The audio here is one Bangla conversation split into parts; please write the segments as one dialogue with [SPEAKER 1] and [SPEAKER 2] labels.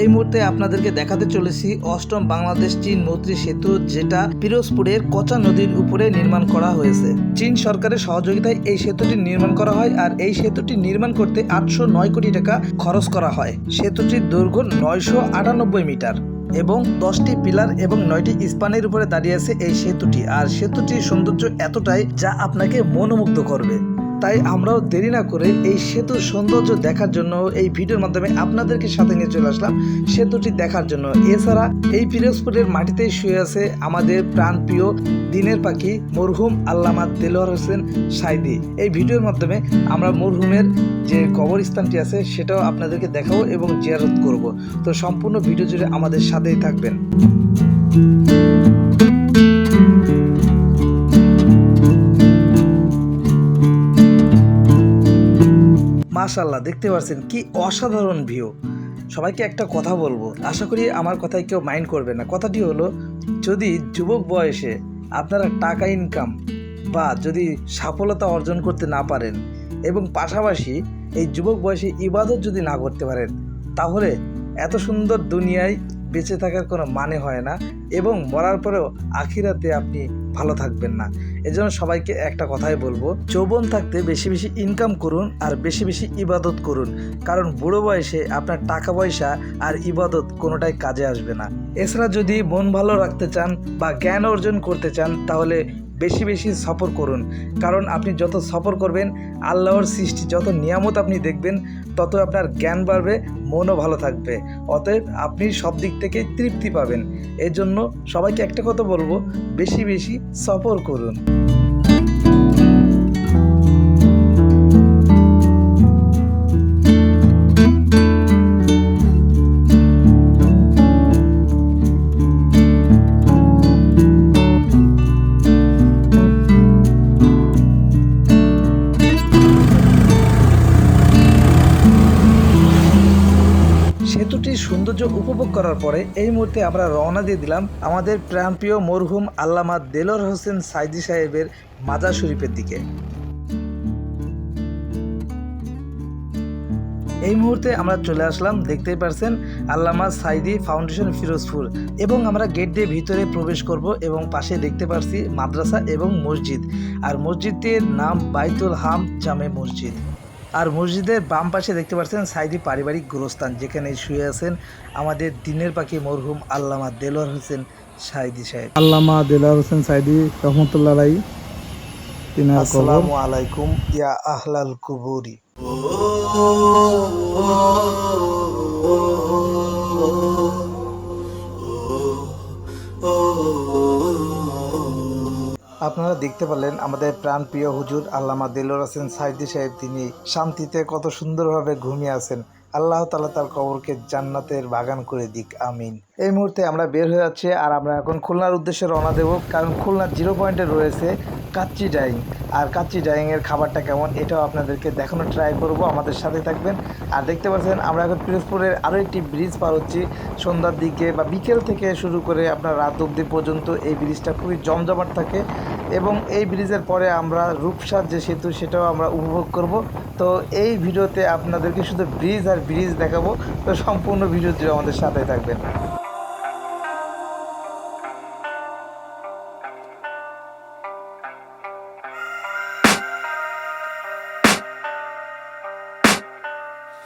[SPEAKER 1] এই মুহূর্তে আপনাদেরকে দেখাতে চলেছি অষ্টম বাংলাদেশ চীন মৈত্রী সেতু, যেটা পিরোজপুরের কচা নদীর উপরে নির্মাণ করা হয়েছে। চীন সরকারের সহযোগিতায় এই সেতুটি নির্মাণ করা হয় আর এই সেতুটি নির্মাণ করতে আটশো নয় কোটি টাকা খরচ করা হয়। সেতুটির দৈর্ঘ্য নয়শো আটানব্বই মিটার এবং দশটি পিলার এবং নয়টি স্পানের উপরে দাঁড়িয়ে আছে এই সেতুটি। আর সেতুটির সৌন্দর্য এতটাই যা আপনাকে মনোমুগ্ধ করবে। তাই আমরাও দেরি না করে এই সেতুর সৌন্দর্য দেখার জন্য এই ভিডিওর মাধ্যমে আপনাদেরকে সাথে নিয়ে চলে আসলাম সেতুটি দেখার জন্য। এছাড়া এই পিরোজপুরের মাটিতেই শুয়ে আছে আমাদের প্রাণপ্রিয় দিনের পাখি মরহুম আল্লামা দেলোয়ার হোসেন সাইদি। এই ভিডিওর মাধ্যমে আমরা মরহুমের যে কবরস্থানটি আছে সেটাও আপনাদেরকে দেখাবো এবং জিয়ারত করব। তো সম্পূর্ণ ভিডিও জুড়ে আমাদের সাথেই থাকবেন। মাশাল্লাহ দেখতে পাচ্ছেন কি অসাধারণ ভিউ সবাইকে একটা কথা বলব, আশা করি আমার কথায় কেউ মাইন্ড করবে না। কথাটি হলো, যদি যুবক বয়সে আপনারা টাকা ইনকাম বা যদি সফলতা অর্জন করতে না পারেন এবং পাশাপাশি এই যুবক বয়সে ইবাদত যদি না করতে পারেন, তাহলে এত সুন্দর দুনিয়ায় বেঁচে থাকার কোনো মানে হয় না এবং মরার পরেও আখিরাতে আপনি ভালো থাকবেন না। এজন্য সবাইকে একটা কথাই বলব, যৌবন থাকতে বেশি বেশি ইনকাম করুন আর বেশি বেশি ইবাদত করুন। কারণ বুড়ো বয়সে আপনার টাকা পয়সা আর ইবাদত কোনোটাই কাজে আসবে না। এছাড়া যদি মন ভালো রাখতে চান বা জ্ঞান অর্জন করতে চান, তাহলে বেশি বেশি সফর করুন। কারণ আপনি যত সফর করবেন, আল্লাহর সৃষ্টি যত নিয়ামত আপনি দেখবেন, তত আপনার জ্ঞান বাড়বে, মনও ভালো থাকবে। অতএব আপনি সব দিক থেকে তৃপ্তি পাবেন। এজন্য জন্য সবাইকে একটা কথা বলব, বেশি বেশি সফর করুন। সৌন্দর্য উপভোগ করার পরে এই মুহূর্তে আমরা রওনা দিয়ে দিলাম আমাদের প্রাণপ্রিয় মরহুম আল্লামা দেলোর হোসেন সাইদি সাহেবের মাজার শরীফের দিকে। এই মুহূর্তে আমরা চলে আসলাম, দেখতেই পারছেন, আল্লামা সাইদি ফাউন্ডেশন ফিরোজপুর এবং আমরা গেট দিয়ে ভিতরে প্রবেশ করব এবং পাশে দেখতে পারছি মাদ্রাসা এবং মসজিদ। আর মসজিদটির নাম বাইতুল হাম জামে মসজিদ। আর মসজিদের বাম পাশে দেখতে পাচ্ছেন সাইদি পারিবারিক গোরস্থান যেখানে শুয়ে আছেন আমাদের দিনের পাখি মরহুম আল্লামা দেলোয়ার হোসেন সাইদি সাহেব।
[SPEAKER 2] আল্লামা দেলোয়ার হোসেন সাইদি রহমতুল্লাহ রাই
[SPEAKER 1] আসসালামু আলাইকুম ইয়া আহলাল কুবুরি। আপনারা দেখতে পারলেন আমাদের প্রাণপ্রিয় হুজুর আল্লামা দিলুর হোসেন সাইদি সাহেব। তিনি শান্তিতে কত সুন্দরভাবে ঘুমিয়ে আছেন। আল্লাহ তালা তার কবরকে জান্নাতের বাগান করে দিক, আমিন। এই মুহূর্তে আমরা বের হয়ে যাচ্ছি আর আমরা এখন খুলনার উদ্দেশ্যে রওনা দেব। কারণ খুলনা জিরো পয়েন্টে রয়েছে। কাচ্চি ডাইং। আর কাচ্চি ডাইংয়ের খাবারটা কেমন, এটাও আপনাদেরকে দেখানো ট্রাই করব। আমাদের সাথে থাকবেন। আর দেখতে পাচ্ছেন, আমরা এখন পিরোজপুরের আরও একটি ব্রিজ পার হচ্ছি। সন্ধ্যার দিকে বা বিকেল থেকে শুরু করে আপনার রাত অবধি পর্যন্ত এই ব্রিজটা খুবই জমজমাট থাকে। এবং এই ব্রিজের পরে আমরা রূপসার যে সেতু, সেটাও আমরা উপভোগ করব। তো এই ভিডিওতে আপনাদেরকে শুধু ব্রিজ আর ব্রিজ দেখাবো। তো সম্পূর্ণ ভিডিও আমাদের সাথে থাকবেন।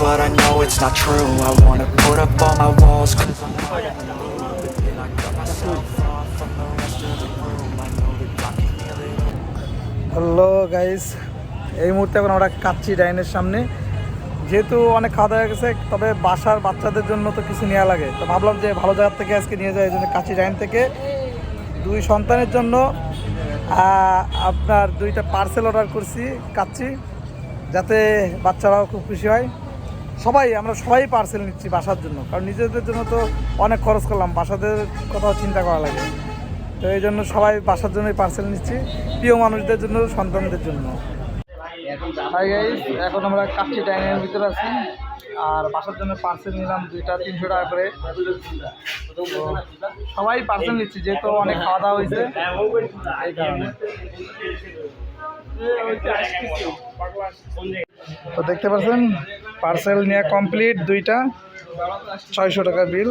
[SPEAKER 3] but I know it's not true. I wanna put up all my walls cause I know I And I cut myself off from the rest of the room I know that time can heal it all
[SPEAKER 2] hello guys এই মুহূর্তে এখন আমরা কাচ্চি ডাইনের সামনে। যেহেতু অনেক খাওয়া দাওয়া গেছে, তবে বাসার বাচ্চাদের জন্য তো কিছু নেওয়া লাগে। তো ভাবলাম যে ভালো জায়গার থেকে আজকে নিয়ে যায় এই জন্য কাচ্চি ডাইন থেকে। দুই সন্তানের জন্য আপনার দুইটা পার্সেল অর্ডার করছি কাচ্চি, যাতে বাচ্চারাও খুব খুশি হয়। সবাই, আমরা সবাই পার্সেল নিচ্ছি বাসার জন্য। কারণ নিজেদের জন্য তো অনেক খরচ করলাম, বাসাদের কথাও চিন্তা করা লাগে। তো এই জন্য সবাই বাসার জন্যই পার্সেল নিচ্ছি, প্রিয় মানুষদের জন্য, সন্তানদের জন্য। এখন আমরা কাচ্চি ডাইনের ভিতরে আছি। আর বাসার জন্য পার্সেল নিলাম দুইটা, তিনশো টাকা করে। সবাই পার্সেল নিচ্ছি, যেহেতু অনেক খাওয়া দাওয়া হয়েছে। এই কারণে। তো দেখতে পাচ্ছেন পার্সেল নেওয়া কমপ্লিট দুইটা ছয়শো টাকা বিল।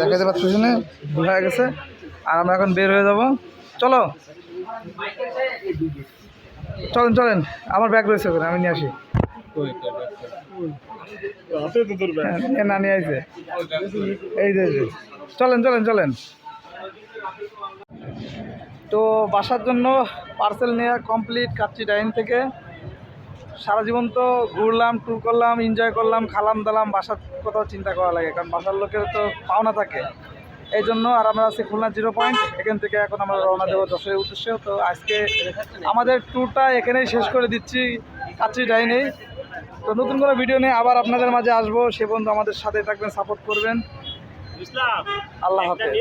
[SPEAKER 2] দেখাতে পারতেছি না হয়ে গেছে। আর আমরা এখন বের হয়ে যাব। চলো। চলেন চলেন আমার ব্যাগ রয়েছে ওখানে আমি নিয়ে আসি। হ্যাঁ, না নিয়ে আসে। এই যে। চলেন চলেন চলেন। তো বাসার জন্য পার্সেল নেওয়া কমপ্লিট কাচ্চি ডাইন থেকে। সারা জীবন তো ঘুরলাম ট্যুর করলাম এনজয় করলাম খালাম দালাম বাসার কোথাও চিন্তা করা লাগে কারণ বাসার লোকের তো পাওনা থাকে। এই জন্য আর আমরা আছি খুলনা জিরো পয়েন্ট এখান থেকে এখন আমরা রওনা দেবো দশের উদ্দেশ্যে। তো আজকে আমাদের ট্যুরটা এখানেই শেষ করে দিচ্ছি কাচ্চি ডাইনেই তো নতুন কোনো ভিডিও নিয়ে আবার আপনাদের মাঝে আসব সে বন্ধু আমাদের সাথে থাকবেন সাপোর্ট করবেন। আল্লাহ হাফেজ।